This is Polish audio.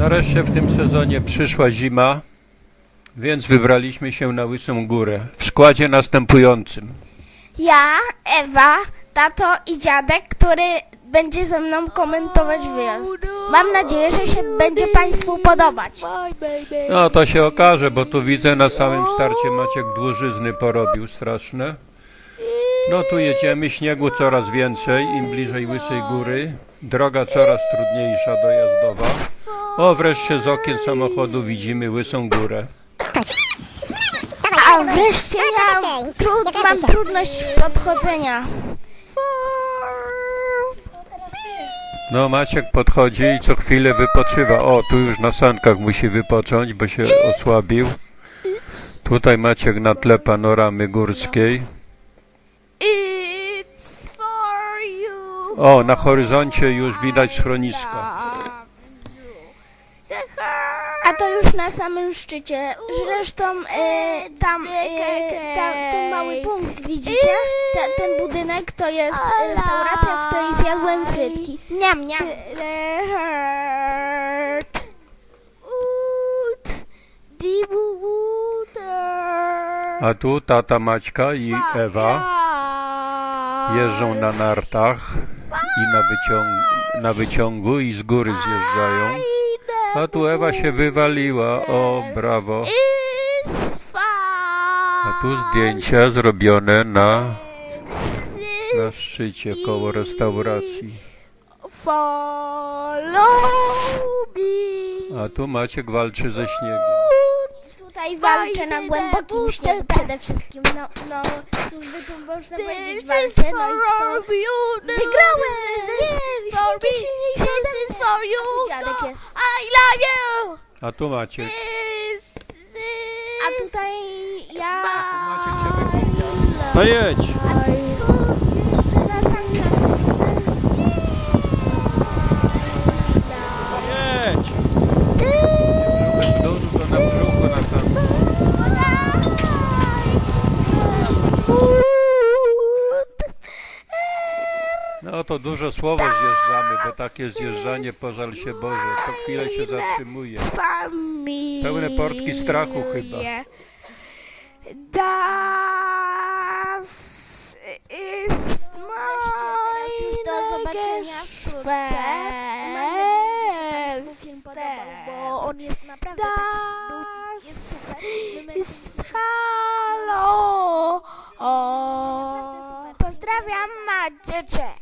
Nareszcie w tym sezonie przyszła zima, więc wybraliśmy się na Łysą Górę w składzie następującym. Ja, Ewa, tato i dziadek, który będzie ze mną komentować wyjazd. Mam nadzieję, że się będzie Państwu podobać. No to się okaże, bo tu widzę na samym starcie Maciek dłużyzny porobił straszne. No tu jedziemy, śniegu coraz więcej, im bliżej Łysej Góry. Droga coraz trudniejsza dojazdowa. O, wreszcie z okien samochodu widzimy Łysą Górę. A wreszcie ja trud, mam trudność podchodzenia. No Maciek podchodzi i co chwilę wypoczywa. O, tu już na sankach musi wypocząć, bo się osłabił. Tutaj Maciek na tle panoramy górskiej. It's for you. O, na horyzoncie już widać schroniska. A to już na samym szczycie. Zresztą e, tam, e, tam ten mały punkt widzicie? Te, ten budynek to jest e, restauracja, w której zjadłem frytki. Niam, niam. A tu tata Maćka i Ewa jeżdżą na nartach i na, wyciąg na wyciągu i z góry zjeżdżają. A tu Ewa się wywaliła. O, brawo. A tu zdjęcia zrobione na, na szczycie koło restauracji. Follow me. A tu Maciek walczy ze śniegiem. Tutaj walczę na głębokim śniegu przede wszystkim. No, no, cóż by tu można powiedzieć, walczę, no i to wygrałem! A tu Maciek. A tutaj ja... Maciek się wygłupia. No jedź! To dużo słowo zjeżdżamy, bo takie zjeżdżanie pożal się Boże, co chwilę się zatrzymuje. Pełne portki strachu chyba. Das ist teraz już do zobaczenia wkrótce. Mam nadzieję, że się Państwu film podobał, bo on jest naprawdę taki... Jest super. Numer ist Hallo. Naprawdę super. Pozdrawiam Macieczek.